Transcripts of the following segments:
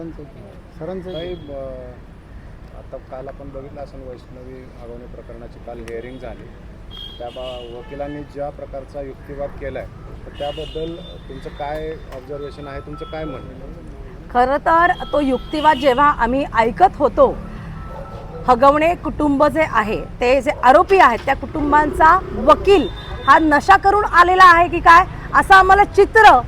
सरांचं काही ब- आता काल आपण बघितलं असं वैष्णवी अडवणी प्रकरणाची काल हिअरिंग झाली. त्या बा वकिलांनी ज्या प्रकारचा युक्तिवाद केला आहे तर त्याबद्दल तुमचं काय ऑब्झर्वेशन आहे? तुमचं काय म्हणणं आहे? खरं तर तो युक्तिवाद जेव्हा आम्ही ऐकत होतो हगवणे कुटुंब जे आहे ते जे आरोपी आहेत त्या कुटुंबांचा वकील हा नशा करून आलेला आहे की काय? असं आम्हाला चित्र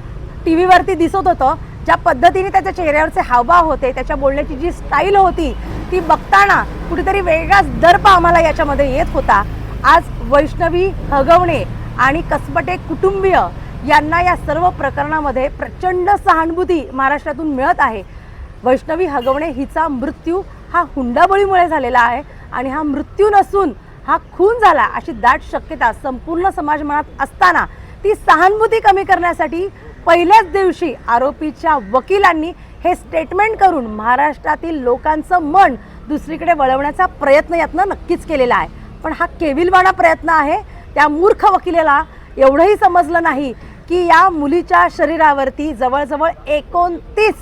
टी व्हीवरती दिसत होतं. ज्या पद्धतीने त्याच्या चेहऱ्यावरचे हावभाव होते त्याच्या बोलण्याची जी स्टाईल होती ती बघताना कुठेतरी वेगळाच दर्प आम्हाला याच्यामध्ये येत होता. आज वैष्णवी हगवणे आणि कसबटे कुटुंबीय यांना या सर्व प्रकरणामध्ये प्रचंड सहानुभूती महाराष्ट्रातून मिळत आहे. वैष्णवी हगवणे हिचा मृत्यू हा हुंडाबळीमुळे झालेला आहे आणि हा मृत्यू नसून हा खून झाला अशी दाट शक्यता संपूर्ण समाज मनात असताना ती सहानुभूती कमी करण्यासाठी पहिल्याच दिवशी आरोपीच्या वकिलांनी हे स्टेटमेंट करून महाराष्ट्रातील लोकांचं मन दुसरीकडे वळवण्याचा प्रयत्न यातनं नक्कीच केलेला आहे. पण हा केविलवाणा प्रयत्न आहे. त्या मूर्ख वकिलेला एवढंही समजलं नाही की या मुलीच्या शरीरावरती जवळजवळ एकोणतीस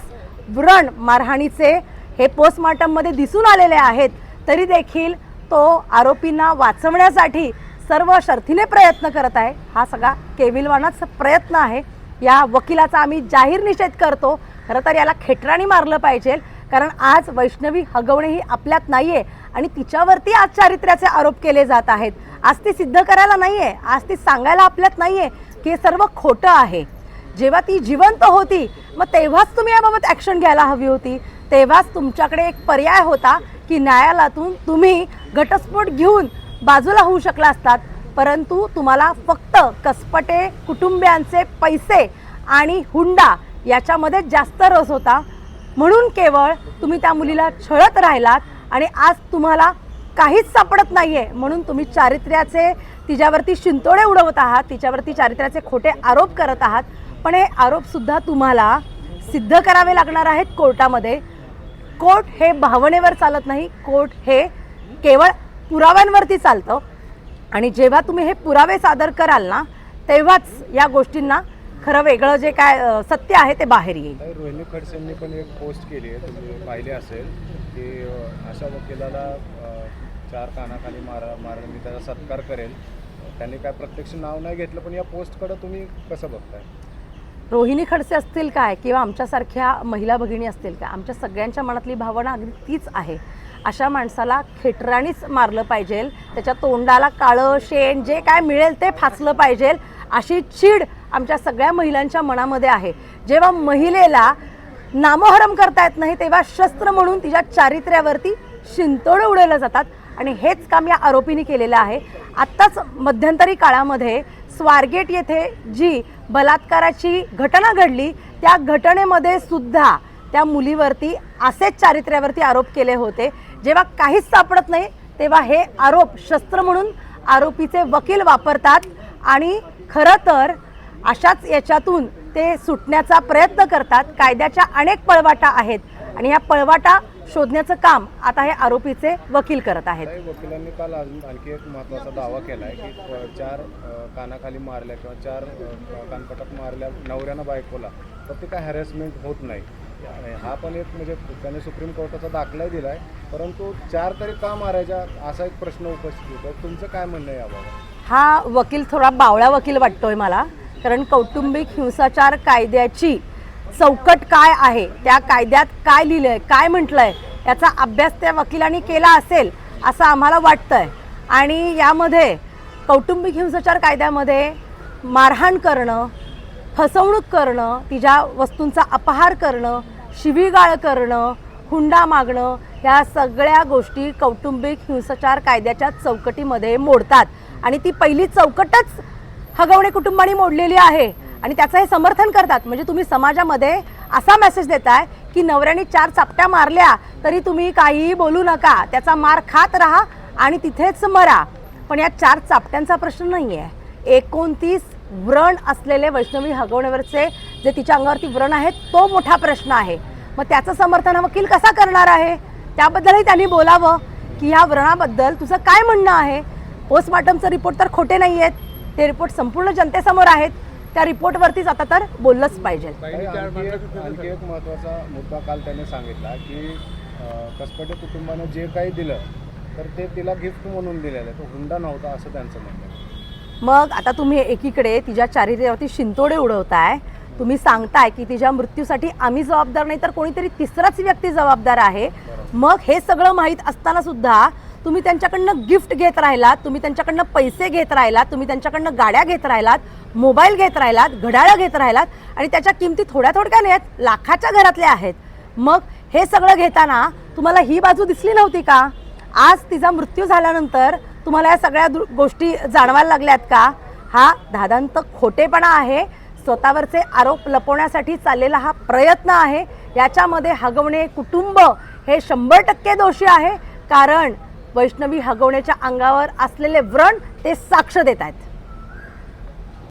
व्रण मारहाणीचे हे पोस्टमॉर्टममध्ये दिसून आलेले आहेत. तरी देखील तो आरोपींना वाचवण्यासाठी सर्व शर्थीने प्रयत्न करत आहे. हा सगळा केविलवानाच प्रयत्न आहे. या वकिलाचा आम्ही जाहीर निषेध करतो. खरं तर याला खेटराणी मारलं पाहिजे. कारण आज वैष्णवी हगवणे ही आपल्यात नाहीये आणि तिच्यावरती आज चारित्र्याचे आरोप केले जात आहेत. आज ती सिद्ध करायला नाहीये. आज ती सांगायला आपल्यात नाहीये की हे सर्व खोटं आहे. जेव्हा ती जिवंत होती मग तेव्हाच तुम्ही याबाबत ॲक्शन घ्यायला हवी होती. तेव्हाच तुमच्याकडे एक पर्याय होता की न्यायालयातून तुम्ही घटस्फोट घेऊन बाजूला होऊ शकला असतात. परंतु तुम्हाला फक्त कसपटे कुटुंबियांचे पैसे आणि हुंडा याच्यामध्ये जास्त रस होता. म्हणून केवळ तुम्ही त्या मुलीला छळत राहिलात आणि आज तुम्हाला काहीच सापडत नाही आहे म्हणून तुम्ही चारित्र्याचे तिच्यावरती शिंतोडे उडवत आहात तिच्यावरती चारित्र्याचे खोटे आरोप करत आहात. पण हे आरोपसुद्धा तुम्हाला सिद्ध करावे लागणार आहेत कोर्टामध्ये. कोर्ट हे भावनेवर चालत नाही. कोर्ट हे केवळ पुराव्यांवरती चालतं. आणि जेव्हा तुम्ही हे पुरावे सादर कराल ना तेव्हाच या गोष्टींना खरं वेगळं जे काय सत्य आहे ते बाहेर येईल. रोहिणी खडसेंनी पण एक पोस्ट केली आहे तुम्ही पाहिली असेल की अशा वकिलाला चार कानाखाली मारा मार मी त्याचा सत्कार करेल. त्यांनी काय प्रत्यक्ष नाव नाही घेतलं पण या पोस्टकडं तुम्ही कसं बघताय? रोहिणी खडसे असतील काय किंवा आमच्यासारख्या महिला भगिनी असतील काय आमच्या सगळ्यांच्या मनातली भावना अगदी तीच आहे. अशा माणसाला खेटराणीच मारलं पाहिजे. त्याच्या तोंडाला काळं शेण जे काय मिळेल ते फासलं पाहिजे. अशी चीड आमच्या सगळ्या महिलांच्या मनामध्ये आहे. जेव्हा महिलेला नामोहरम करता येत नाही तेव्हा शस्त्र म्हणून तिच्या चारित्र्यावरती शिंतोडं उडवलं जातात. आणि हेच काम या आरोपीने केलेलं आहे. आत्ताच मध्यंतरी काळामध्ये स्वारगेट येथे जी बलात्काराची घटना घडली त्या घटनेमध्ये सुद्धा त्या मुलीवरती असेच चारित्र्यावरती आरोप केले होते. जेव्हा काहीच सापडत नाही तेव्हा हे आरोप शस्त्र म्हणून आरोपीचे वकील वापरतात. आणि खरं तर अशाच याच्यातून ते सुटण्याचा प्रयत्न करतात. कायद्याच्या अनेक पळवाटा आहेत आणि या पळवाटा शोधण्याचं काम आता हे आरोपीचे वकील करत आहेत. वकिलांनी काल आणखी एक महत्त्वाचा दावा केला आहे की चार कानाखाली मारल्या किंवा चार कानपटात मारल्या नवऱ्यानं बायकोला तर ते काय हॅरेसमेंट होत नाही. हा पण एक म्हणजे त्याने सुप्रीम कोर्टाचा दाखलाही दिला आहे परंतु चार तरी का मारायच्या असा एक प्रश्न उपस्थित होतो तुमचं काय म्हणणं आहे याबाबत? हा वकील थोडा बावळा वकील वाटतोय मला कारण कौटुंबिक हिंसाचार कायद्याची चौकट काय आहे? त्या कायद्यात काय लिहिलं आहे काय म्हटलंय याचा अभ्यास त्या वकिलांनी केला असेल असं आम्हाला वाटतंय. आणि यामध्ये कौटुंबिक हिंसाचार कायद्यामध्ये मारहाण करणं फसवणूक करणं तिच्या वस्तूंचा अपहार करणं शिवीगाळ करणं हुंडा मागणं ह्या सगळ्या गोष्टी कौटुंबिक हिंसाचार कायद्याच्या चौकटीमध्ये मोडतात. आणि ती पहिली चौकटच हगवणे कुटुंबाने मोडलेली आहे. आणि त्याचं हे समर्थन करतात. म्हणजे तुम्ही समाजामध्ये असा मेसेज देताय की नवऱ्याने चार चापट्या मारल्या तरी तुम्ही काहीही बोलू नका. त्याचा मार खात राहा आणि तिथेच मरा. पण या चार चापट्यांचा प्रश्न नाही आहे एकोणतीस व्रण असलेले वैष्णवी हगवण्यावरचे जे तिच्या अंगावरती व्रण आहेत तो मोठा प्रश्न आहे. मग त्याचं समर्थन हा वकील कसा करणार आहे? त्याबद्दलही त्यांनी बोलावं की ह्या व्रणाबद्दल तुझं काय म्हणणं आहे? पोस्टमॉर्टमचे रिपोर्ट तर खोटे नाही आहेत ते रिपोर्ट संपूर्ण जनतेसमोर आहेत. त्या रिपोर्टवरतीच आता तर बोललंच पाहिजे. आणखी एक महत्त्वाचा मुद्दा काल त्याने सांगितला की कसपटे कुटुंबानं जे काही दिलं तर ते तिला गिफ्ट म्हणून दिलेलं आहे. तो हुंडा नव्हता असं त्यांचं म्हणणं. मग आता तुम्ही एकीकडे तिच्या चारित्र्यावरती शिंतोडे उडवताय. तुम्ही सांगताय की तिच्या मृत्यूसाठी आम्ही जबाबदार नाही तर कोणीतरी तिसराच व्यक्ती जबाबदार आहे. मग हे सगळं माहीत असताना सुद्धा तुम्ही त्यांच्याकडनं गिफ्ट घेत राहिलात तुम्ही त्यांच्याकडनं पैसे घेत राहिलात तुम्ही त्यांच्याकडनं गाड्या घेत राहिलात मोबाईल घेत राहिलात घड्याळं घेत राहिलात आणि त्याच्या किमती थोड्या थोडक्या नाही आहेत लाखाच्या घरातल्या आहेत. मग हे सगळं घेताना तुम्हाला ही बाजू दिसली नव्हती का? आज तिचा मृत्यू झाल्यानंतर तुम्हाला या सगळ्या दृ- गोष्टी जाणवायला लागल्यात का? हा दादांत खोटेपणा आहे. स्वतःवरचे आरोप लपवण्यासाठी चाललेला हा प्रयत्न आहे. याच्यामध्ये हगवणे कुटुंब हे शंभर टक्के दोषी आहे. कारण वैष्णवी हगवण्याच्या अंगावर असलेले व्रण ते साक्ष देत आहेत.